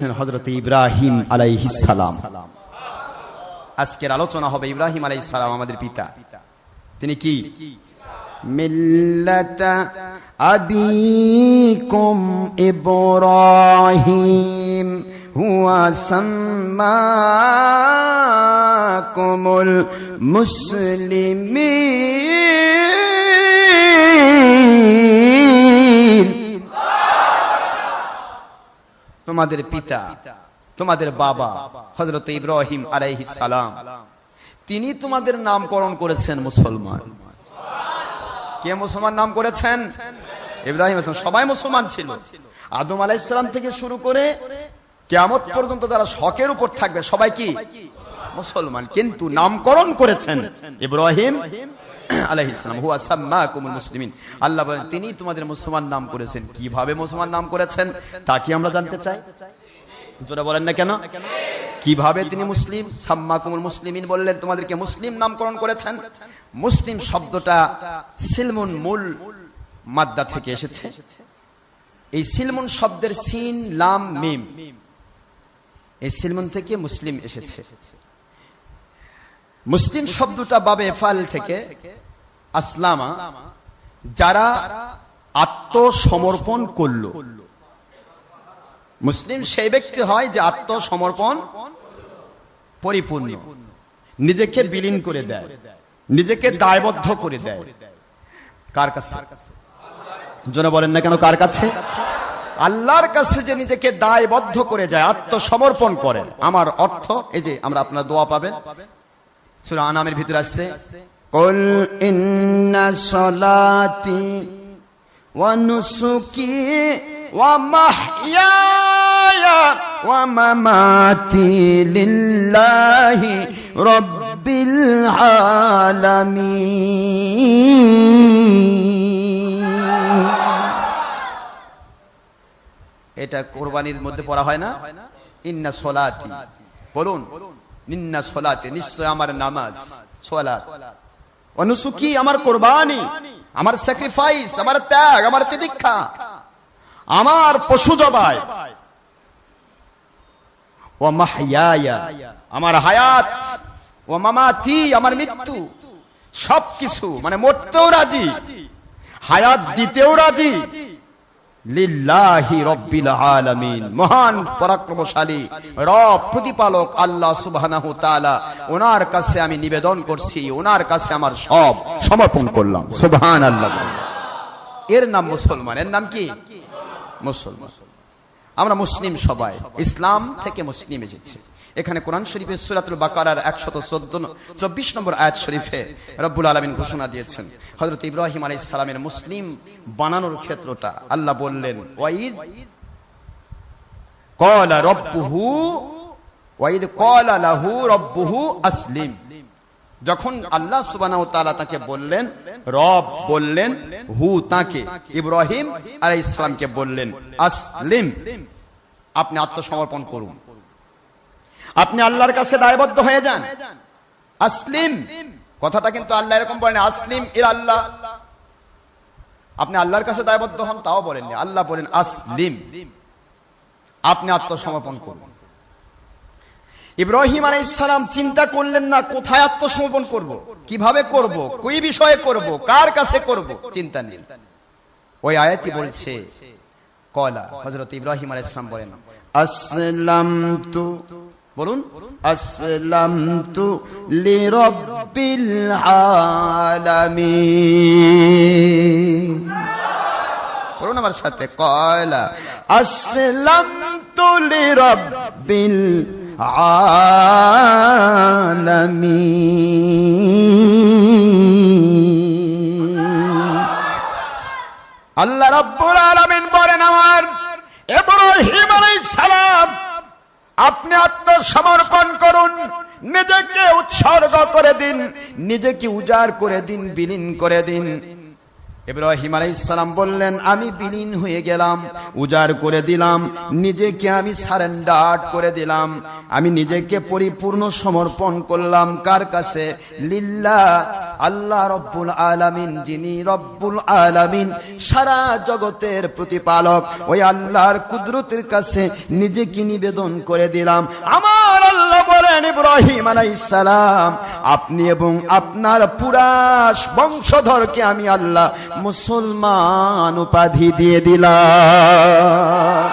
হজরত ইব্রাহিম আলাইহিসালাম আজকের আলোচনা হবে ইব্রাহিম আলাইহিসালাম আমাদের পিতা। তিনি কি? মিল্লাতা আবিকুম ইব্রাহিম হুয়া সাম্মাকুমুল মুসলিমিন। তোমাদের পিতা, তোমাদের বাবা হজরত ইব্রাহিম আলাইহি সালাম। তিনি তোমাদের নামকরণ করেছেন মুসলমান। কে মুসলমান নাম করেছেন? ইব্রাহিম সবাই মুসলমান ছিল। আদম আলাইসালাম থেকে শুরু করে কেমত পর্যন্ত যারা শখের উপর থাকবে, সবাই কি? মুসলমান। কিন্তু নামকরণ করেছেন ইব্রাহিম আলাইহিসসালাম হুয়া সাম্মাকুমুল মুসলিমিন। আল্লাহ বলেন, তিনি তোমাদের মুসলমান নাম করেছেন। কীভাবে মুসলমান নাম করেছেন, তা কি আমরা জানতে চাই? জোরে বলেন না কেন? কীভাবে তিনি মুসলিম? সাম্মাকুমুল মুসলিমিন বললেন, তোমাদেরকে মুসলিম নামকরণ করেছেন। মুসলিম শব্দটা সিলমুন মূল মাদ্দা থেকে এসেছে। এই সিলমুন শব্দের সিন, লাম, মিম। এই সিলমুন থেকে মুসলিম এসেছে। মুসলিম শব্দটা বাবে ফাল থেকে আসলামা, যারা আত্মসমর্পণ করল। মুসলিম সেই ব্যক্তি হয় যে আত্মসমর্পণ পরিপূর্ণ। নিজেকে বিলীন করে দেয়। নিজেকে দায়বদ্ধ করে দেয়। কার কাছে? জন্য বলেন না কেন, কার কাছে? আল্লাহর কাছে যে নিজেকে দায়বদ্ধ করে যায়, আত্মসমর্পণ করে আমার অর্থ, এই যে আমরা আপনার দোয়া পাবেন। সুরা আনামের ভিতরে আসছে قل إن صلاتي ونسكي ومحياي ومماتي لله رب العالمين এটা কোরবানির মধ্যে পড়া হয় না ইন্না সলাতি বলুন নিন্না সলাতে, নিশ্চয় আমার নামাজ সলাত অনুসুকি আমার কোরবানি, আমার স্যাক্রিফাইস আমার ত্যাগ, আমার তিদীক্ষা আমার পশু জবাই। ও আমার হায়াত ও মামাতি, আমার মৃত্যু, সবকিছু মানে মরতেও রাজি, হায়াত দিতেও রাজি মহান, পরাক্রমশালী প্রতিপালক আল্লাহ সুবহানাহু ওনার কাছে আমি নিবেদন করছি, ওনার কাছে আমার সব সমর্পণ করলাম। সুবহানাল্লাহ। এর নাম মুসলমান। এর নাম কি? মুসলমান। আমরা মুসলিম সবাই। ইসলাম থেকে মুসলিম এসেছি। এখানে কোরআন শরীফের সুরাতুল বাকারার একশত চোদ্দ চব্বিশ নম্বর আয়াত শরীফে রব্বুল আলমিন ঘোষণা দিয়েছেন। হজরত ইব্রাহিম আলাই সালামের মুসলিম বানানোর ক্ষেত্রটা আল্লাহ বললেন, ওয়াইদ কলা রব্বুহু, ওয়াইদ কলা লাহু রব্বুহু আসলিম। যখন আল্লাহ তাআলা তাকে বললেন, রব বললেন, হু তাকে। ইব্রাহিম আলাইহিস সালামকে বললেন, আসলিম। আপনি আত্মসমর্পণ করুন। আপনি আল্লাহর কাছে দায়বদ্ধ হয়ে যান আসলিম কথাটা কিন্তু আল্লাহ এরকম বলেন, আসলিম ইর আল্লাহ আপনি আল্লাহর কাছে দায়বদ্ধ হন, তাও বলেননি আল্লাহ বলেন, আসলিম আপনি আত্মসমর্পণ করুন ইব্রাহিম আলাইসালাম চিন্তা করলেন না, কোথায় আত্মসমর্পণ করব। কীভাবে করব। কই বিষয়ে করব। কার কাছে করব। চিন্তা নেই ওই আয়াতি বলছে, কলা হজরত ইব্রাহিম আলাইসালাম বলেন আসলাম তু বলুন আসলাম তু লিরব্বিল আলামিন। বলুন আমার সাথে, কয়লা আসলাম তু লিরব্বিল আলামিন। আল্লাহ রাব্বুল আলামিন বলেন আমার ইব্রাহিম আলাইহিস সালাম আপনি আত্মসমর্পণ করুন। নিজেকে উৎসর্গ করে দিন। নিজেকে উজাড় করে দিন বিলীন করে দিন। ইব্রাহিম আলাইসালাম বললেন, আমি বিলীন হয়ে গেলাম, উজাড় করে দিলাম, নিজেকে আমি সারেন্ডার করে দিলাম, আমি নিজেকে পরিপূর্ণ সমর্পণ করলাম। কার কাছে? লিল্লা আল্লাহ রব্বুল আলামিন, যিনি রব্বুল আলামিন, সারা জগতের প্রতিপালক। ওই আল্লাহর কুদরতের কাছে নিজেকে নিবেদন করে দিলাম। আমার আল্লাহ বলেন ইব্রাহিম আলাইহিস সালাম। আপনি এবং আপনার পুরা বংশধরকে আমি আল্লাহ মুসলমান উপাধি দিয়ে দিলাম।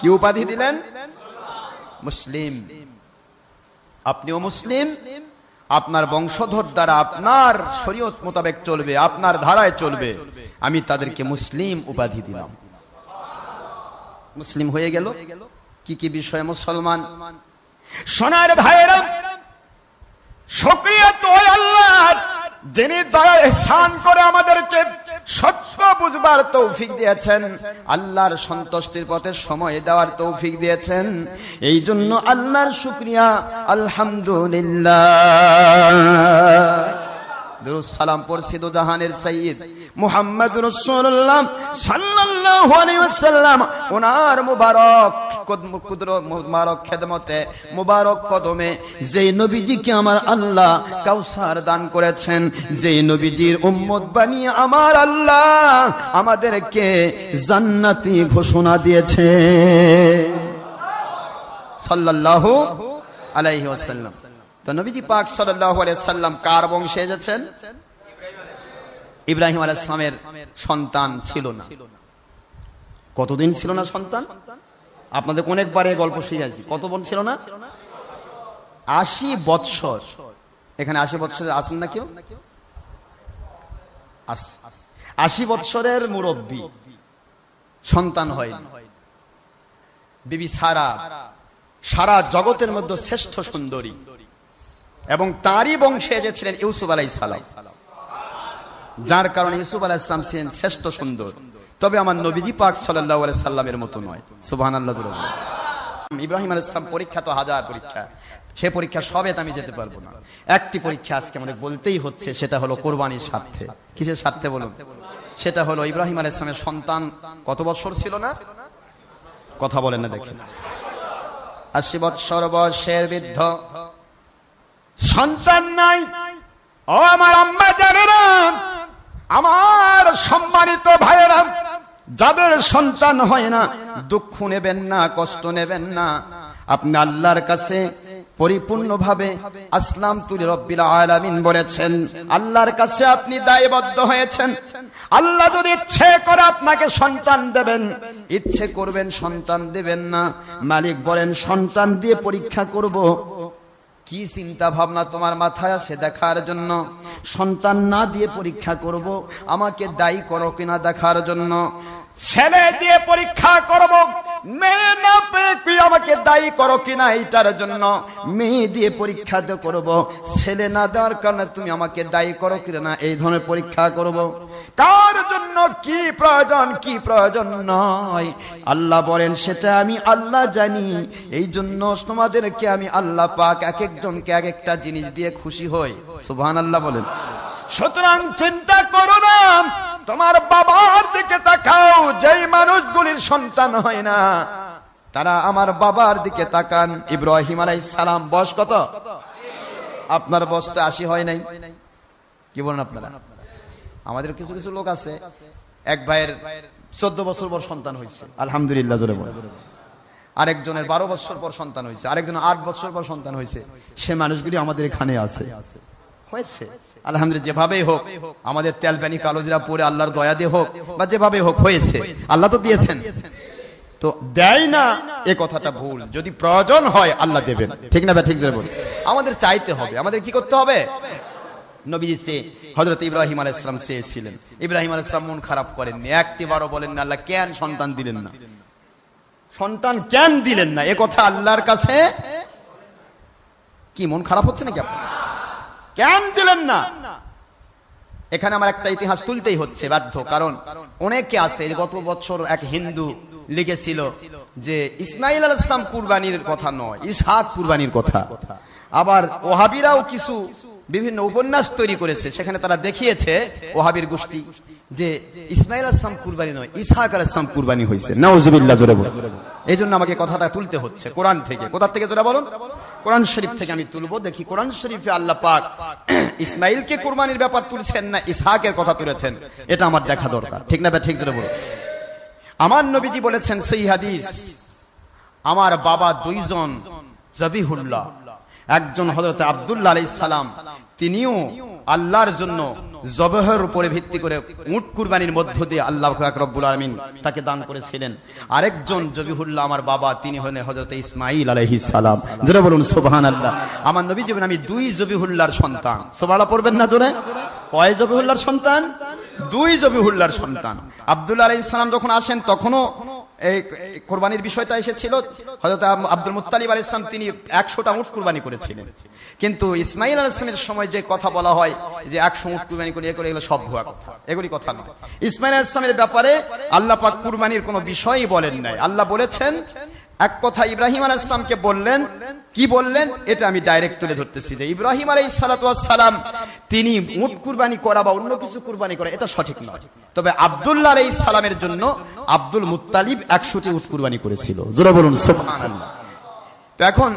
কি উপাধি দিলেন? মুসলিম। আপনিও মুসলিম? আপনার বংশধর দ্বারা আপনার শরীয়ত মোতাবেক চলবে, আপনার ধারায় চলবে। আমি তাদেরকে মুসলিম উপাধি দিলাম। মুসলিম হয়ে গেল? কি কি বিষয়ে মুসলমান? সোনার সক্রিয় তো আল্লাহ যিনি দয়া স্নান করে আমাদেরকে সত্য বুঝবার তৌফিক দিয়েছেন, আল্লাহর সন্তুষ্টির পথে সময় দেওয়ার তৌফিক দিয়েছেন। এই জন্য আল্লাহর শুক্রিয়া আলহামদুলিল্লাহ। সালাম পড়ছি দো জাহানের সাইয়্যিদ মুহাম্মদ রাসূলুল্লাহ সাল্লাল্লাহু ওনার মুবারক কদম কুদর মুবারক খেদমতে, মুবারক কদমে আমার আল্লাহ কাউসার দান করেছেন নবীজির বানিয়ে আমার আল্লাহ আমাদেরকে জান্নাতি ঘোষণা দিয়েছে। সাল্লাল্লাহু তো নবীজি পাক সাল্লাম কার বংশে এসেছেন? ইব্রাহিম আলাইহিস সালামের সন্তান ছিল না। কতদিন ছিল না সন্তান? আপনাদের অনেকবারে গল্প শিখেছি কত বোন ছিল না? আশি বৎসর। এখানে আশি বৎসরের আছেন না কেউ। আশি বৎসরের মুরব্বী। সন্তান হয় বিবি সারা সারা জগতের মধ্যে শ্রেষ্ঠ সুন্দরী। এবং তারই বংশে এসেছিলেন ইউসুফ আলাই সালাম। যার কারণে ইউসুফ আলাহ ইসলাম ছিলেন শ্রেষ্ঠ সুন্দর। তবে আমার নবীজি পাক সাল্লাহ আলাই সাল্লামের মতো নয়। সুবাহ আল্লাহ ইব্রাহিম আল ইসলাম পরীক্ষা তো হাজার পরীক্ষা। সে পরীক্ষা সবে আমি যেতে পারব না। একটি পরীক্ষা আজকে আমাদের বলতেই হচ্ছে, সেটা হলো কোরবানির স্বার্থে। কিসের স্বার্থে বলুন? সেটা হলো ইব্রাহিম আল ইসলামের সন্তান কত বছর ছিল না? কথা বলেন না দেখেন। আশি বৎসর বয়সের বৃদ্ধ সন্তান নাই। ও আমার আম্মা জানেরা, আমার সম্মানিত ভাইয়েরা, যাদের সন্তান হয় না, দুঃখ নেবেন না, কষ্ট নেবেন না। আপনি আল্লাহর কাছে পরিপূর্ণভাবে আসলাম তুলি রব্বিল আলামিন বলেছেন। আল্লাহর কাছে আপনি দায়বদ্ধ হয়েছেন। আল্লাহ যদি ইচ্ছে করে আপনাকে সন্তান দেবেন, ইচ্ছে করবেন সন্তান দেবেন না। মালিক বলেন, সন্তান দিয়ে পরীক্ষা করব। কি চিন্তা ভাবনা তোমার মাথায় আছে দেখার জন্য? সন্তান না দিয়ে পরীক্ষা করব, আমাকে দায়ী করো কিনা দেখার জন্য? ছেলে দিয়ে পরীক্ষা করব। মেয়ে না পেয়ে তুই আমাকে দায়ী করো কিনা এইটার জন্য মেয়ে দিয়ে পরীক্ষা করব। ছেলে না দেওয়ার কারণে তুমি আমাকে দায়ী করো কিনা এই ধরনের পরীক্ষা করব। কার জন্য কি প্রয়োজন কি প্রয়োজন নয়। আল্লাহ বলেন, সেটা আমি আল্লাহ জানি। এই জন্য তোমাদেরকে আমি আল্লাহ পাক এক একজনকে এক একটা জিনিস দিয়ে খুশি হই। সুবহান আল্লাহ বলেন। সুতরাং চিন্তা করো না, তোমার বাবার দিকে মানুষগুলির সন্তান হয় না। তারা আমার বাবার দিকে তাকান। ইব্রাহিম আলাই সালাম, বয়স কত? আপনার বয়সটা আশি হয় নাই। কি বলেন আপনারা? আমাদের কিছু কিছু লোক আছে, এক ভাইয়ের চোদ্দ বছর পর সন্তান হয়েছে। আলহামদুলিল্লাহ, জোরে বলে আরেকজনের বারো বছর পর সন্তান হয়েছে, আরেকজনের আট বছর পর সন্তান হয়েছে। সে মানুষগুলি আমাদের এখানে আছে। হয়েছে। আলহামদুলিল্লাহ, যেভাবেই হোক, আমাদের তেল পানি কালোজিরা পরে আল্লাহর দয়া দিয়ে হোক বা যেভাবে হোক হয়েছে, আল্লাহ তো দিয়েছেন। তো দেয় না, এ কথাটা ভুল। যদি প্রয়োজন হয়, আল্লাহ দেবেন। ঠিক না ঠিক বল আমাদের চাইতে হবে। আমাদের কি করতে হবে? নবীজি হজরত ইব্রাহিম আল ইসলাম চেয়েছিলেন। ইব্রাহিম আল ইসলাম মন খারাপ করেননি একটি বারো বলেন না, আল্লাহ কেন সন্তান দিলেন না? সন্তান কেন দিলেন না? এ কথা আল্লাহর কাছে? কি, মন খারাপ হচ্ছে নাকি আপনার? কেন দিলেন না। এখানে আমার একটা ইতিহাস তুলতেই হচ্ছে, বাধ্য। কারণ অনেকে আছে গত বছর এক হিন্দু লিখেছিল যে ইসমাইল আল ইসলাম কুরবানির কথা নয়, ইসহাক কুরবানির কথা। আবার ওহাবিরাও কিছু বিভিন্ন উপন্যাস তৈরি করেছে, সেখানে তারা দেখিয়েছে ওহাবির গোষ্ঠী যে ইসমাইল আসলাম কুরবানি নয়, ইসহাক আল ইসলাম কুরবানি হয়েছে বল এই জন্য আমাকে কথাটা তুলতে হচ্ছে কোরআন থেকে। কোথা থেকে, জোরে বলুন? কোরআন শরীফ থেকে আমি তুলবো। দেখি, কোরআন শরীফে আল্লাহ পাক ইসমাইলকে কোরবানির ব্যাপার তুলছেন না ইসহাকের কথা তুলেছেন? এটা আমার দেখা দরকার। ঠিক না ঠিক ধরে বলো আমার নবীজি বলেছেন, সেই হাদিস, আমার বাবা দুইজন জবিহুল্লাহ। একজন হজরত আব্দুল্লাহ আলাই সালাম, তিনিও আল্লাহর জন্য জবহের উপরে ভিত্তি করে উট কুরবানির মধ্য দিয়ে আল্লাহ রব্বুল আলমিন তাকে দান করেছিলেন। আরেকজন জবিহুল্লাহ আমার বাবা, তিনি হলেন হজরত ইসমাইল আলহি সালাম। যেটা বলুন সোবাহান আল্লাহ আমার নবী জীবন আমি দুই জবিহুল্লাহর সন্তান। সোবালা পড়বেন না জোরে? কয় জবিহুল্লাহর সন্তান? দুই জবিহুল্লাহর সন্তান। আব্দুল্লাহ আলাই ইসলাম যখন আসেন, তখনও এই কোরবানির বিষয়টা এসেছিল। হজরত আব্দুল মুতালিব আল ইসলাম তিনি একশোটা উঠ কোরবানি করেছিলেন। কিন্তু ইসমাইল আল ইসলামের সময় যে কথা বলা হয়, যে একশো উঠ কোরবানি করে করে, এগুলো সব ভুয়া কথা। এগুলি কথা নয়। ইসমাইল আল ইসলামের ব্যাপারে আল্লাহ পাক কুরবানির কোনো বিষয়ই বলেন নাই। আল্লাহ বলেছেন এক কথা ইব্রাহিম আলাইহিস সালামকে বললেন, কি বললেন? এটা আমি ডাইরেক্ট তুলে ধরতেছি যে ইব্রাহিম আলাই সালাম, তিনি উট কুরবানি করা বা অন্য কিছু কুরবানি করা, এটা সঠিক নয়। তবে আব্দুল্লাহ আলাইহিস সালামের জন্য আব্দুল মুত্তালিব 100টি উট কুরবানি করেছিল। জোরে বলুন তো এখন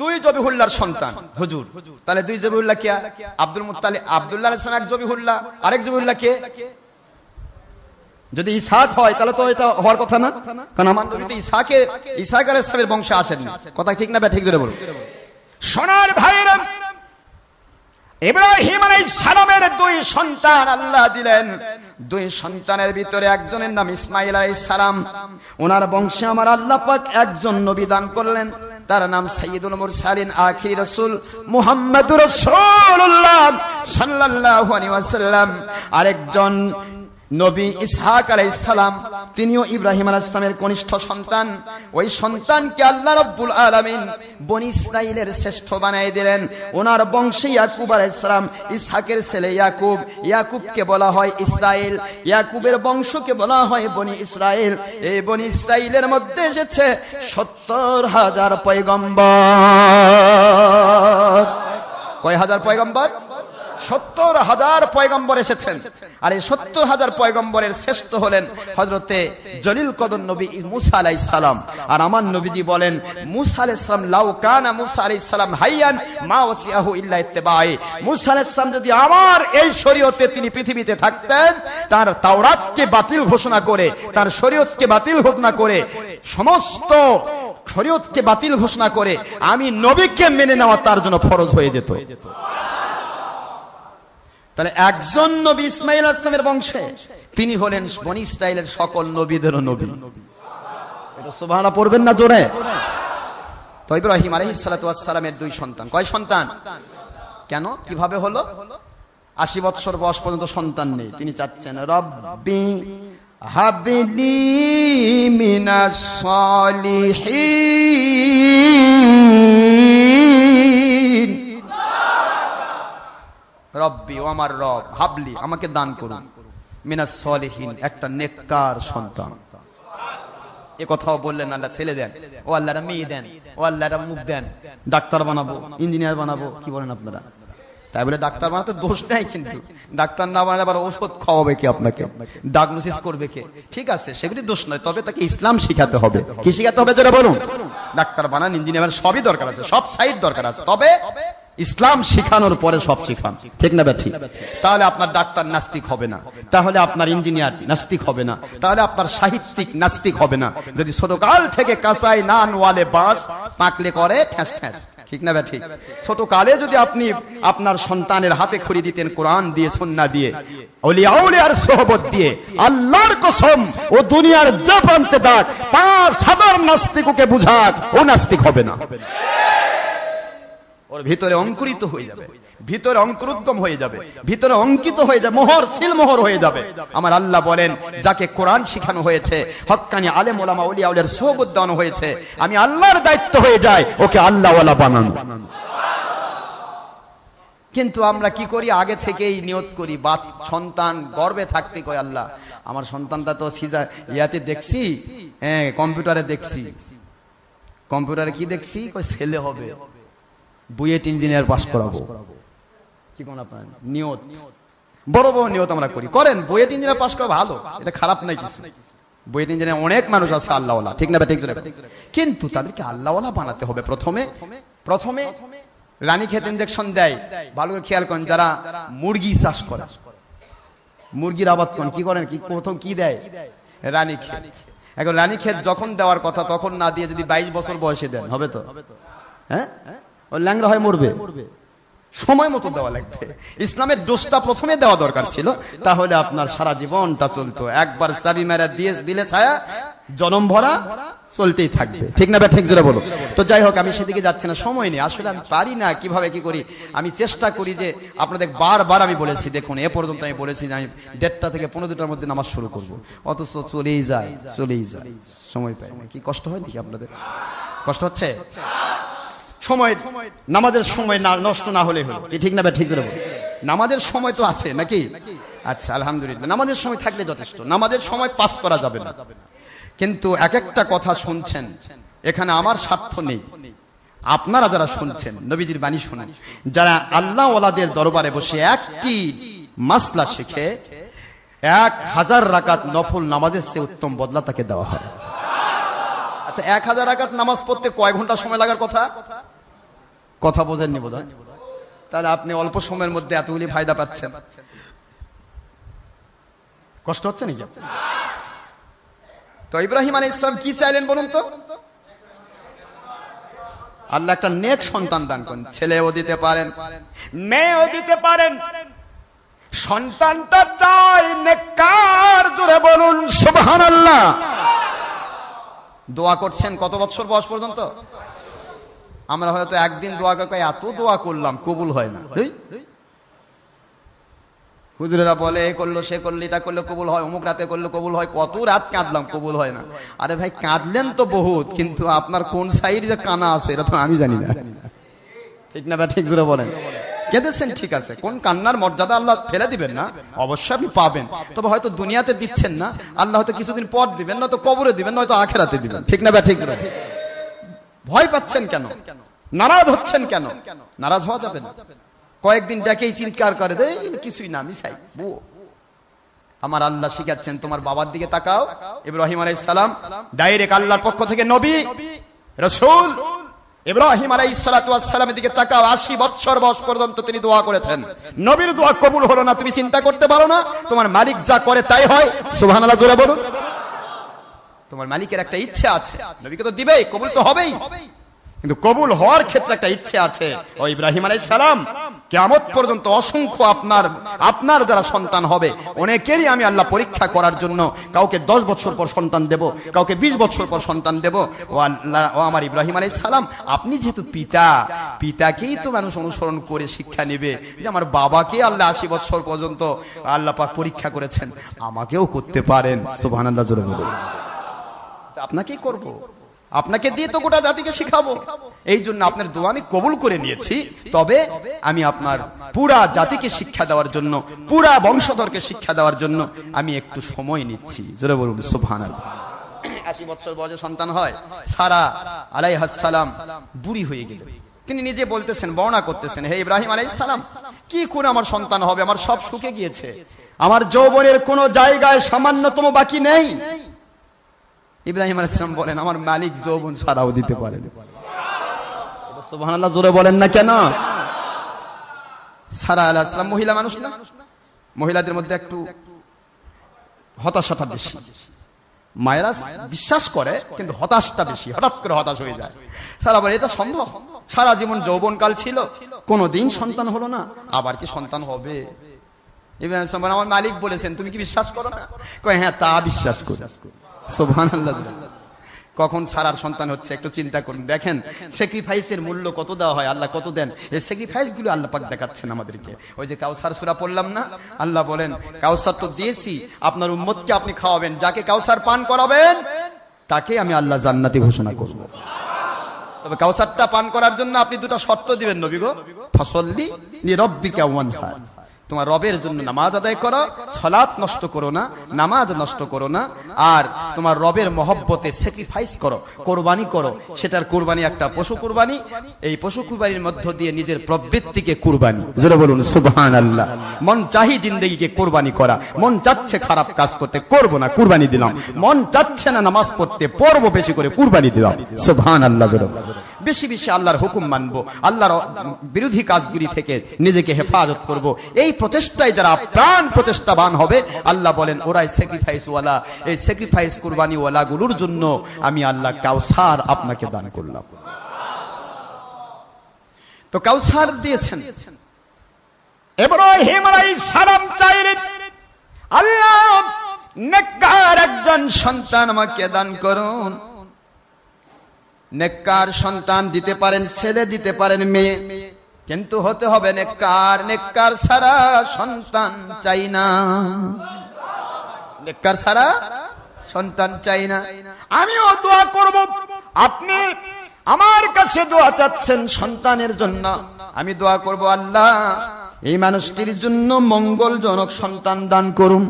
দুই জবিহুল্লাহর সন্তান, হুজুর। তাহলে দুই জবিহুল্লাহ কে? আব্দুল মুত্তালিব, আব্দুল্লাহ আলাইহিস সালাম, এক জবিহুল্লাহ। আরেক জবিহুল্লাহ কে? যদি ইসাক হয় তাহলে তো এটা হওয়ার কথা না। কারণ আমার নবী তো ইসাকে ইসাক আলাইহিস সালামের বংশে আসেননি। কথা ঠিক না ঠিক জোরে বলুন। সোনার ভাইরা ইব্রাহিম সালামের দুই সন্তান আল্লাহ দিলেন। দুই সন্তানের ভিতরে একজনের নাম ইসমাইল আলাইহিস সালাম। ওনার বংশে আমার আল্লাহ পাক একজন নবী দান করলেন। তার নাম সাইয়্যিদুল মুরসালিন আখিরি রাসূল মুহাম্মাদুর রাসূলুল্লাহ সাল্লাল্লাহু আলাইহি ওয়াসাল্লাম। আরেকজন নবী ইসহাক আলাইহিস সালাম, তিনিও ইব্রাহিম আলাইহিস সালামের কনিষ্ঠ সন্তান। ওই সন্তানকে আল্লাহ রাব্বুল আলামিন বনি ইসরাইলের শ্রেষ্ঠ বানিয়ে দিলেন। ওনার বংশে ইয়াকুব আলাইহিস সালাম, ইসহাকের ছেলে ইয়াকুব। ইয়াকুবকে বলা হয় ইসরাইল ইয়াকুবের বংশকে বলা হয় বনি ইসরাইল এই বনি ইসরাইলের মধ্যে এসেছে সত্তর হাজার পয়গম্বর। কয় হাজার পয়গম্বর? সত্তর হাজার পয়গম্বর এসেছেন। আর এই সত্তর হাজার পয়গম্বরের শ্রেষ্ঠ হলেন হজরতে জলিল কদর নবী মুসা আলাই সালাম। আর আমার নবীজি বলেন, মুসা আলাই সালাম লাউ কানা মুসা আলাই সালাম হাইয়ান মা ওসিয়াহু ইল্লা ইত্তেবাই। মুসা আলাই সালাম যদি আমার এই শরীয়তে তিনি পৃথিবীতে থাকতেন, তার তাওরাতকে বাতিল ঘোষণা করে, তার শরীয়তকে বাতিল ঘোষণা করে, সমস্ত শরীয়তকে বাতিল ঘোষণা করে, আমি নবীকে মেনে নেওয়া তার জন্য ফরজ হয়ে যেত। তাহলে একজন নবী ইসমাইল আসলামের বংশে তিনি হলেন বনি ইসরায়েলের সকল নবীদেরও নবী। সুবহানাল্লাহ পড়বেন না জোরে? তো ইব্রাহিম আলাইহিস সালাতু সালামের দুই সন্তান। কয় সন্তান? কেন? কীভাবে হলো? আশি বৎসর বয়স পর্যন্ত সন্তান নেই। তিনি চাচ্ছেন, রব্বি হাবলি মিনাস সলিহিন। রব্বি ও আমার রব, হাবলি, আমাকে দান করুন। মিনাস সলিহীন, একটা নেককার সন্তান। এ কথাও বললেন, আল্লাহ ছেলে দেন, ও আল্লাহরা মেয়ে দেন, ও আল্লাহরা মুখ দেন, ডাক্তার বানাবো, ইঞ্জিনিয়ার বানাবো, কি বলেন আপনারা? তাই বলে ডাক্তার বানাতে দোষ নেই কিন্তু, ডাক্তার না বানালে আবার ওষুধ খাওয়াবে কি আপনাকে? ডায়াগনোসিস করবে কে? ঠিক আছে, সেগুলি দোষ নয়, তবে তাকে ইসলাম শিখাতে হবে। কি শিখাতে হবে যেটা বলুন? ডাক্তার বানান, ইঞ্জিনিয়ার সবই দরকার আছে, সব সাইড দরকার আছে, তবে ইসলাম শিখানোর পরে সব শিখান। ঠিক না ঠিক তাহলে আপনার ডাক্তার নাস্তিক হবে না। তাহলে আপনার ইঞ্জিনিয়ার নাস্তিক হবে না। তাহলে আপনার সাহিত্যিক নাস্তিক হবে না। যদি ছোটকাল থেকে কাঁচাই নান ওয়ালে বাঁশ পাকলে করে ঠ্যাস ঠ্যাস ঠিক না ঠিক ছোট কালে যদি আপনি আপনার সন্তানের হাতে খড়ি দিতেন কোরআন দিয়ে, সন্না দিয়ে অলিয়াউলিয়ার সোহবত দিয়ে, আল্লাহর কসম, ও দুনিয়ার যা প্রান্তে ডাক পাঁচ হাজার নাস্তিক ওকে বুঝাক, ও নাস্তিক হবে না। ওর ভিতরে অঙ্কুরিত হয়ে যাবে। ভিতরে অঙ্কুরোদ্গম হয়ে যাবে। ভিতরে অঙ্কিত হয়ে যাবে। মোহর সিল মোহর হয়ে যাবে। আমার আল্লাহ বলেন, যাকে কোরআন শিখানো হয়েছে, হক্কানি আলেম ওলামা উলিয়া উলিয়ার সোহবত দেওয়ানো হয়েছে, আমি আল্লাহর দায়িত্ব হয়ে যায় ওকে আল্লাহওয়ালা বানানো। কিন্তু আমরা কি করি? আগে থেকেই নিয়ত করি বা সন্তান, গর্বে থাকতে কয় আল্লাহ, আমার সন্তানটা তো সিজা, ইয়াতে দেখছি হ্যাঁ কম্পিউটারে দেখছি। কম্পিউটারে কি দেখছি? কই ছেলে হবে। বুয়েট ইঞ্জিনিয়ার পাস করাবো। কি কোন আপনার নিয়ত? বড় বড় নিয়ত আমরা করি। করেন বুয়েট ইঞ্জিনিয়ার পাস করা ভালো। এটা খারাপ নাই কিছু। বইয়ের ইঞ্জিনিয়ার অনেক মানুষ আছে আল্লাহওয়ালা। ঠিক না ঠিক জোরে? কিন্তু তাদেরকে আল্লাহওয়ালা বানাতে হবে প্রথমে। প্রথমে রানী ক্ষেত ইঞ্জেকশন দেয়। ভালো করে খেয়াল করেন যারা মুরগি চাষ করে। মুরগির আবাদ করেন কি করেন? কি প্রথম কি দেয়? রানী ক্ষেত এখন রানী খেত যখন দেওয়ার কথা তখন না দিয়ে যদি বাইশ বছর বয়সে দেন হবে তো? হ্যাঁ? ল্যাংরা হয় মরবে। সময় মতো দেওয়া লাগবে। ইসলামের দোষটা প্রথমে দেওয়া দরকার ছিল, তাহলে আপনার সারা জীবনটা চলতো। একবার চাবি মেরা দিয়ে দিলে ছায়া, জনম ভরা চলতেই থাকবে। ঠিক না ঠিক জোরে বলো? তো যাই হোক, আমি সেদিকে যাচ্ছি না, সময় নেই। আসলে আমি পারি না কীভাবে কি করি। আমি চেষ্টা করি যে আপনাদের বারবার আমি বলেছি, দেখুন, এ পর্যন্ত আমি বলেছি যে আমি দেড়টা থেকে পনেরো দুটার মধ্যে নামাজ শুরু করব। অথচ চলেই যায় চলেই যায়। সময় পাই কি কষ্ট হয় নাকি আপনাদের? কষ্ট হচ্ছে? সময়, নামাজের সময় না, নষ্ট না হলে হলো। ঠিক না ঠিক করে নামাজের সময় তো আছে, নাকি? আচ্ছা আলহামদুলিল্লাহ। নামাজের সময় থাকলে যথেষ্ট। নামাজের সময় পাস করা যাবে না। কিন্তু এক একটা কথা শুনছেন, এখানে আমার স্বার্থ নেই। আপনারা যারা শুনছেন, নবীজির বাণী শুনেন। যারা আল্লাহ ওলাদের দরবারে বসে একটি মাসলা শিখে, এক হাজার রাকাত নফল নামাজের চেয়ে উত্তম বদলা তাকে দেওয়া হয় আচ্ছা এক হাজার রাকাত নামাজ পড়তে কয় ঘণ্টা সময় লাগার কথা? কথা বোঝেননি বোধ তাহলে আপনি অল্প সময়ের মধ্যে এতগুলি ফায়দা পাচ্ছেন। কষ্ট হচ্ছে নাকি? তো ইব্রাহিম আলী ইসলাম কি চাইলেন বলুন তো? আল্লাহ একটা নেক সন্তান দান করেন। ছেলেও দিতে পারেন, মেয়েও দিতে পারেন। সন্তানটা চাই নেকার জোরে বলুন, সুবহানাল্লাহ। দোয়া করছেন কত বছর বয়স পর্যন্ত? আমরা হয়তো একদিন দোয়া করে এত দোয়া করলাম, কবুল হয় না। হুজুরেরা বলে, এ করল, সে করল, এটা করল, কবুল হয়। অমুক রাতে করল, কবুল হয়। কত রাত কাঁদলাম, কবুল হয় না। আরে ভাই, কাঁদলেন তো বহুত, কিন্তু আপনার কোন সাইড যে কানা আছে, এটা তো আমি জানি না। ঠিক না ঠিক জোরে বলেন। কেঁদেছেন? ঠিক আছে। কোন কান্নার মর্যাদা আল্লাহ ফেলে দিবেন না? অবশ্যই আপনি পাবেন। তবে হয়তো দুনিয়াতে দিচ্ছেন না। আল্লাহ হয়তো কিছুদিন পর দিবেন, নয়তো কবরে দিবেন, নয়তো আখেরাতে দিবেন। ঠিক না ঠিক জোরে ভয় পাচ্ছেন কেন? নারাজ হচ্ছেন কেন? নারাজ হওয়া যাবে না। কয়েকদিন ডেকেই চিৎকার করে দে কিছুই না, মিশাই আমার আল্লাহ শিখাচ্ছেন, তোমার বাবার দিকে তাকাও। ইব্রাহিম আলাই সালাম ডাইরেক্ট আল্লাহর পক্ষ থেকে নবী, রসুল, ইব্রাহিম আলাই সালামের দিকে তাকাও। আশি বৎসর বয়স পর্যন্ত তিনি দোয়া করেছেন। নবীর দোয়া কবুল হলো না, তুমি চিন্তা করতে পারো না। তোমার মালিক যা করে তাই হয়। সুবহানাল্লাহ, জোরে বলুন। তোমার মালিকের একটা ইচ্ছে আছে। নবীকে তো দিবেই, কবুল তো হবেই। কিন্তু কবুল হওয়ার ক্ষেত্রে একটা ইচ্ছে আছে। ও ইব্রাহিম আলাইহিস সালাম, কিয়ামত পর্যন্ত অসংখ্য আপনার আপনার যারা সন্তান হবে, অনেকেরই আমি আল্লাহ পরীক্ষা করার জন্য কাউকে দশ বছর পর সন্তান দেব, কাউকে বিশ বছর পর সন্তান দেব। ও আল্লাহ, ও আমার ইব্রাহিম আলাইহিস সালাম, আপনি যেহেতু পিতা, পিতাকেই তো মানুষ অনুসরণ করে শিক্ষা নেবে যে আমার বাবাকে আল্লাহ আশি বছর পর্যন্ত আল্লাহ পাক পরীক্ষা করেছেন, আমাকেও করতে পারেন। সুবহানাল্লাহ তা আপনাকেই করব। আপনাকে দিয়ে তো গোটা জাতিকে শিখাবো। এই জন্য আপনার দোয়া আমি কবুল করে নিয়েছি। তবে আমি আপনার পুরা জাতিকে শিক্ষা দেওয়ার জন্য, পুরা বংশধরকে শিক্ষা দেওয়ার জন্য আমি একটু সময় নিচ্ছি। জোরে বলুন সুবহান আশি বছর বয়সে সন্তান হয়, সারা আলাইহাসালাম বুড়ি হয়ে গেল। তিনি নিজে বলতেছেন, বর্ণনা করতেছেন, হে ইব্রাহিম আলাইসালাম কি করে আমার সন্তান হবে? আমার সব শুকে গিয়েছে। আমার যৌবনের কোন জায়গায় সামান্যতম বাকি নেই। ইব্রাহিম আলাইসালাম বলেন, আমার মালিক যৌবন ছাড়াও দিতে পারেন জোরে বলেন না কেন? সারা আলাইসালাম মহিলা মানুষ না? মহিলাদের মধ্যে একটু হতাশাটা বেশি। মায়েরা বিশ্বাস করে, কিন্তু হতাশটা বেশি, হঠাৎ করে হতাশ হয়ে যায়। সারা বলে, এটা সম্ভব? সারা জীবন যৌবনকাল ছিল, কোনোদিন সন্তান হলো না, আবার কি সন্তান হবে? ইব্রাহিম আমার মালিক বলেছেন, তুমি কি বিশ্বাস করো না? কয় হ্যাঁ তা বিশ্বাস করি। সুবহানাল্লাহ। কখন সারার সন্তান হচ্ছে, একটু চিন্তা করুন। দেখেন স্যাক্রিফাইসের মূল্য কত দেওয়া হয়, আল্লাহ কত দেন? এই স্যাক্রিফাইসগুলো আল্লাহ পাক দেখাচ্ছেন আমাদেরকে। ওই যে কাউসার সুরা পড়লাম না? আল্লাহ বলেন, কাউসার তো দিয়েছি, আপনার উম্মতকে আপনি খাওয়াবেন। যাকে কাউসার পান করাবেন, তাকে আমি আল্লাহ জান্নাতি ঘোষণা করব। তবে কাউসারটা পান করার জন্য আপনি দুটো শর্ত দিবেন নবী গো। ফসল্লি নিরব্বিকা ওয়ানহার। তোমার রবের জন্য নামাজ আদায় করো, সলাৎ নষ্ট করো না, নামাজ নষ্ট করো না, আর তোমার রবের মহব্বতে স্যাক্রিফাইস করো, কোরবানি করো। সেটার কোরবানি একটা পশু কোরবানি, এই পশু কোরবানির মধ্য দিয়ে নিজের প্রবৃত্তিকে কোরবানি। জোরে বলুন সুবহান আল্লাহ মন চাহি জিন্দগিকে কোরবানি করা, মন চাচ্ছে খারাপ কাজ করতে, করব না, কুরবানি দিলাম। মন চাচ্ছে না নামাজ পড়তে, পড়ব বেশি করে, কুরবানি দিলাম। সুবহান আল্লাহ জোরে। বেশি বেশি আল্লাহর হুকুম মানবো, আল্লাহর বিরোধী কাজগুলি থেকে নিজেকে হেফাজত করব। এই প্রচেষ্টায় যারা প্রাণ প্রচেষ্টাবান হবে, আল্লাহ বলেন, ওরাই স্যাক্রিফাইস ওয়ালা। এই স্যাক্রিফাইস কুরবানি ওয়ালা গুলোর জন্য আমি আল্লাহ কাউসার আপনাকে দান করলাম। তো কাউসার দিয়েছেন। আল্লাহ, নেককার একজন সন্তান আমাকে দান করুন। নেককার সন্তান দিতে পারেন, ছেলে দিতে পারেন, মেয়ে। কিন্তু হতে হবে নেককার নেককার সারা সন্তান চাই না। নেককার সারা সন্তান চাই না। আমিও দোয়া করব। আপনি আমার কাছে দোয়া চাচ্ছেন সন্তানের জন্য। আমি দোয়া করব, আল্লাহ, এই মানুষটির জন্য মঙ্গলজনক সন্তান দান করুন।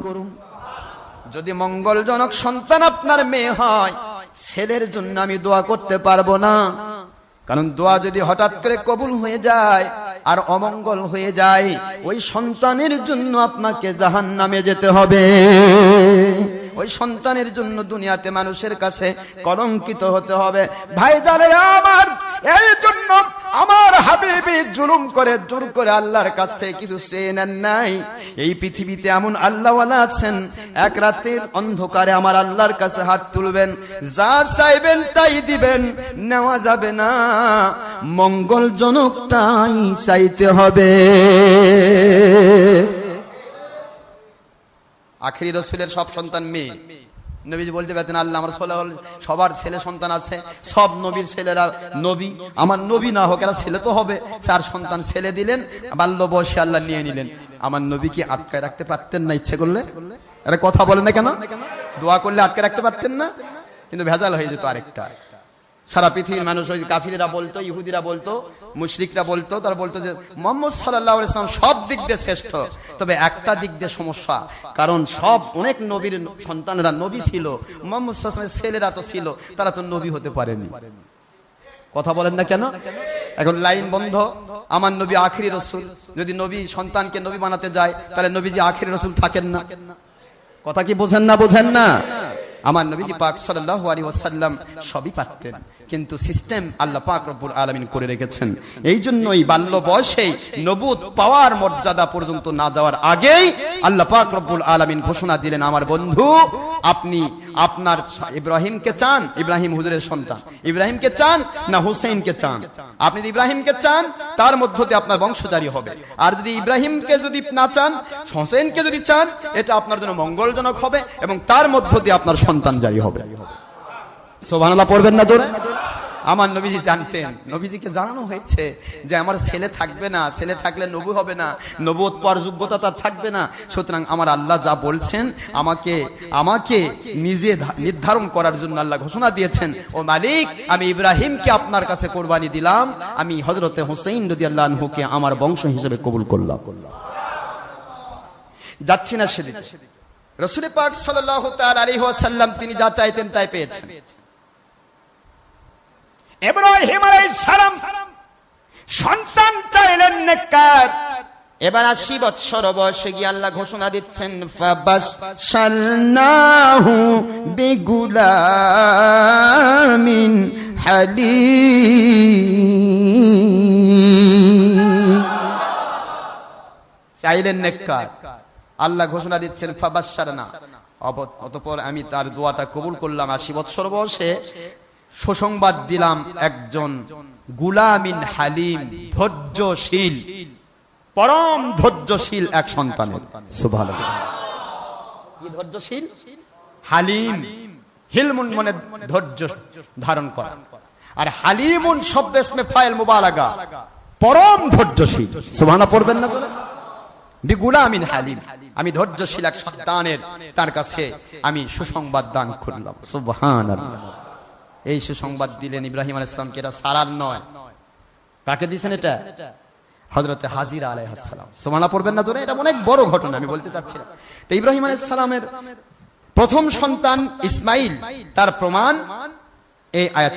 যদি মঙ্গলজনক সন্তান আপনার মেয়ে হয় ছেলের জন্য আমি দোয়া করতে পারব না। কারণ দোয়া যদি হঠাৎ করে কবুল হয়ে যায় আর অমঙ্গল হয়ে যায়, ওই সন্তানের জন্য আপনাকে জাহান নামে যেতে হবে। ওই সন্তানের জন্য দুনিয়াতে মানুষের কাছে কলঙ্কিত হতে হবে। ভাই জানে আমার, এই জন্য আমার হাবিবি জুলুম করে, জোর করে আল্লাহর কাছ থেকে কিছু চেয়ে নেন নাই। এই পৃথিবীতে এমন আল্লাহওয়ালা আছেন, এক রাতের অন্ধকারে আমার আল্লাহর কাছে হাত তুলবেন, যা চাইবেন তাই দিবেন, নেওয়া যাবে না। মঙ্গলজনকটাই চাইতে হবে। আখেরি রসুলের সব সন্তান মেয়ে। নবীজি বলতে পারতেন, আল্লাহ, আমার সোলা সবার ছেলে সন্তান আছে, সব নবীর ছেলেরা নবী। আমার নবী না হোক, এরা ছেলে তো হবে। চার সন্তান ছেলে দিলেন, বাল্য বয়সে আল্লাহ নিয়ে নিলেন। আমার নবী কি আটকায় রাখতে পারতেন না, ইচ্ছে করলে? আরে কথা বলে না কেন? দোয়া করলে আটকে রাখতে পারতেন না? কিন্তু ভেজাল হয়ে যেত আরেকটা। সারা পৃথিবীর মানুষ ওই কাফিরেরা বলতো, ইহুদিরা বলতো, মুশরিকরা বলতো, তারা বলতো যে মোহাম্মদ সাল্লাহ ইসলাম সব দিক দিয়ে শ্রেষ্ঠ। তবে একটা দিক দিয়ে সমস্যা, কারণ সব অনেক নবীর সন্তানরা নবী ছিল, মোহাম্মদ সাল্লামের ছেলেরা তো ছিল, তারা তো নবী হতে পারেনি। কথা বলেন না কেন? এখন লাইন বন্ধ, আমার নবী আখিরি রসুল, যদি নবী সন্তানকে নবী বানাতে যায়, তাহলে নবীজি আখিরি রসুল থাকেন না। কথা কি বোঝেন না বোঝেন না? আমার নবীজি পাক সাল্লাহ আলী ওয়াসাল্লাম সবই পারতেন। কিন্তু সিস্টেম আল্লাহ পাক রব্বুল আলামিন করে রেখেছেন। এই জন্যই বাল্য বয়সেই নবুত পাওয়ার মর্যাদা পর্যন্ত না যাওয়ার আগেই আল্লাহ পাক রব্বুল আলামিন ঘোষণা দিলেন, আমার বন্ধু, আপনি আপনার ইব্রাহিমকে চান, ইব্রাহিম হুজুরের সন্তান। ইব্রাহিমকে চান না হুসেইনকে চান? আপনি যদি ইব্রাহিমকে চান, তার মধ্য আপনার বংশজারি হবে। আর যদি ইব্রাহিমকে যদি না চান হোসেনকে যদি চান, এটা আপনার জন্য মঙ্গলজনক হবে এবং তার মধ্য দিয়ে আপনার সন্তান জারি হবে। সোভানাল্লাহ পড়বেন না জোরে? আমার নবীজি জানতেন, নবীজিকে জানানো হয়েছে যে আমার ছেলে থাকবে না, ছেলে থাকলে নবু হবে না নবুত পর যোগ্যতা তার থাকবে না। সুতরাং আমার আল্লাহ যা বলছেন, আমাকে আমাকে নিজে নির্ধারণ করার জন্য আল্লাহ ঘোষণা দিয়েছেন। ও মালিক, আমি ইব্রাহিমকে আপনার কাছে কোরবানি দিলাম, আমি হজরতে হোসেন রদি আল্লাহকে আমার বংশ হিসেবে কবুল করলাম। যাচ্ছি না সেদিন রসুল পাক তাআলা আলাইহি ওয়াসাল্লাম, তিনি যা চাইতেন তাই পেয়েছেন। আলাইহিস সালাম। সন্তান চাইলেন নেককার। এবার আশি বৎসর বয়সে গিয়ে আল্লাহ ঘোষণা দিচ্ছেন ফাবাস সাল্লাহু বিগুলামিন হালি চাইলেন নেককার। আল্লাহ ঘোষণা দিচ্ছেন ফাবাসারনা অতপর আমি তার দোয়াটা কবুল করলাম। আশি বৎসর বয়সে সুসংবাদ দিলাম একজন গুলামিন হালিম, ধৈর্যশীল, পরম ধৈর্যশীল এক সন্তানের। কি ধৈর্যশীল? হালিম, হিলমুন মনে ধৈর্য ধারণ করা। আর হালিমুন শব্দ ইসমে ফাইল মুবালাগা, পরম ধৈর্যশীল। সুবহানা পড়বেন না বিগুলামিন হালিম, আমি ধৈর্যশীল এক সন্তানের, তার কাছে আমি সুসংবাদ দান করলাম। সুবহানাল্লাহ। এই সুসংবাদ দিলেন ইব্রাহিম আলাইহিস সালামকে, এটা সারার নয়। কাকে দিয়েছেন এটা? হজরতে হাজিরা আলাইহাসালাম সোমানা পড়বেন না জোরে, এটা অনেক বড় ঘটনা, আমি বলতে চাচ্ছিলাম। তো ইব্রাহিম আলাইসালামের প্রথম সন্তান ইসমাইল, তার প্রমাণ এই আয়াত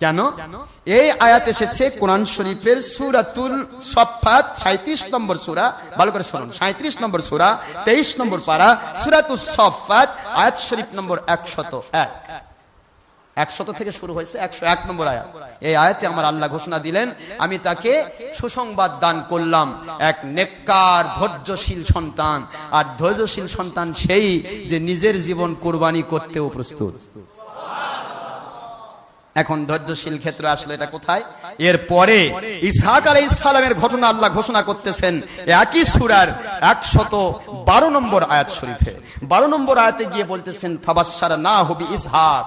কেন? এই আয়াত এসেছে কোরআন শরীফের সুরাতুল সফাত সাঁত্রিশ নম্বর সুরা, ভালো করে শুনুন সাঁত্রিশ নম্বর সুরা, তেইশ নম্বর পারা সুরাতুল সফাত আয়াত শরীফ নম্বর একশত এক। একশত থেকে শুরু হয়েছে, একশো এক নম্বর আয়াত। এই আয়াতে আমার আল্লাহ ঘোষণা দিলেন, আমি তাকে সুসংবাদ দান করলাম। এক নেককার, ধৈর্যশীল সন্তান। আর ধৈর্যশীল সন্তান সেই যে নিজের জীবন কোরবানি করতেও প্রস্তুত। এখন ধৈর্যশীল ক্ষেত্র আসলে এটা কোথায়? এর পরে ইসহাক আলাই ইসলামের ঘটনা আল্লাহ ঘোষণা করতেছেন, একই সুরার একশত বারো নম্বর আয়াত শরীফে। বারো নম্বর আয়াতে গিয়ে বলতেছেন ফাবাসারা না হবি ইসহাক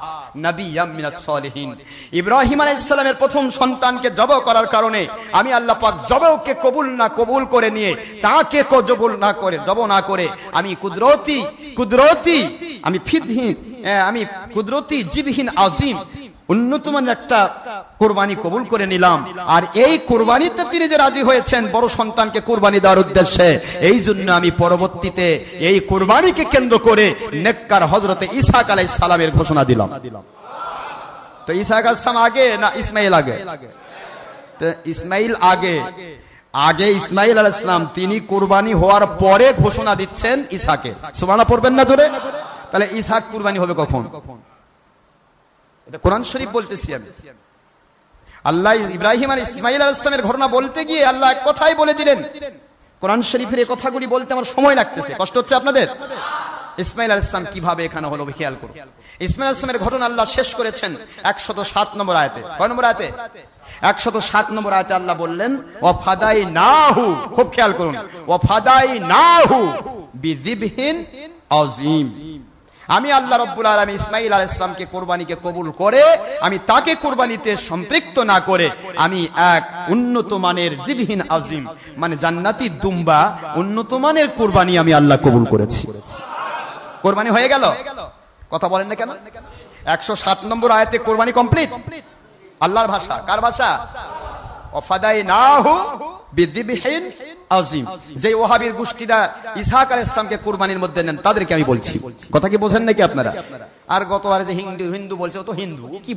ইব্রাহিম প্রথম সন্তানকে জব করার কারণে আমি আল্লাহ পাক জবকে কবুল না কবুল করে নিয়ে তাকে কবুল না করে, জব না করে আমি কুদরতি কুদরতি, আমি ফিদহীন আমি কুদরতি, জীবহীন, আজিম মানের একটা কোরবানি কবুল করে নিলাম। আর এই কোরবানিতে তিনি যে রাজি হয়েছেন, বড় সন্তানকে কোরবানি দেওয়ার উদ্দেশ্যে, এই জন্য আমি পরবর্তীতে এই কোরবানিকে কেন্দ্র করে নেককার হজরতে ইসাক আলাই সালামের ঘোষণা দিলাম। তো ইসাক আসলাম আগে না ইসমাইল আগে? তো ইসমাইল আগে। আগে ইসমাইল আল ইসলাম তিনি কোরবানি হওয়ার পরে ঘোষণা দিচ্ছেন ইসাকে সুমানা পড়বেন না জোরে? তাহলে ইসাক কোরবানি হবে কখন কখন? এটা কোরআন শরীফ বলতেছি আমি। আল্লাহ ইব্রাহিম আর ইসমাইল আল ইসলামের ঘটনা বলতে গিয়ে আল্লাহ এক কথাই বলে দিলেন। কোরআন শরীফের এই কথাগুলি বলতে আমার সময় লাগতেছে। কষ্ট হচ্ছে আপনাদের? ইসমাইল আল ইসলাম কীভাবে এখানে হলো খেয়াল করুন। ইসমাইল ইসলামের ঘটনা আল্লাহ শেষ করেছেন একশত সাত নম্বর আয়তে। কয় নম্বর আয়তে? একশত সাত নম্বর আয়তে আল্লাহ বললেন ও ফাদাই নাহু খুব খেয়াল করুন। ও ফাদাই নাহু বিদিবহীন আজিম আমি আল্লাহ রব্বুল আলম ইসমাইল আল ইসলামকে কোরবানিকে কবুল করে, আমি তাকে কোরবানিতে সম্পৃক্ত না করে, আমি এক উন্নত মানের জীবহীন আজিম মানে জান্নাতি দুম্বা, উন্নত মানের কোরবানি আমি আল্লাহ কবুল করেছি। কোরবানি হয়ে গেল? কথা বলেন না কেন? একশো সাত নম্বর আয়াতে কোরবানি কমপ্লিট? আল্লাহর ভাষা, কার ভাষা? অফাদাই না হু বিদ্যিবিহীন আজিম যে ওহাবির গোষ্ঠীরা ইসহাক আল ইসলামকে কুরবানির মধ্যে নেন, তাদেরকে আমি বলছি। কথা কি বোঝেন নাকি আপনারা? আর গতবার যে হিন্দু হিন্দু বলছে, ও তো হিন্দু কি?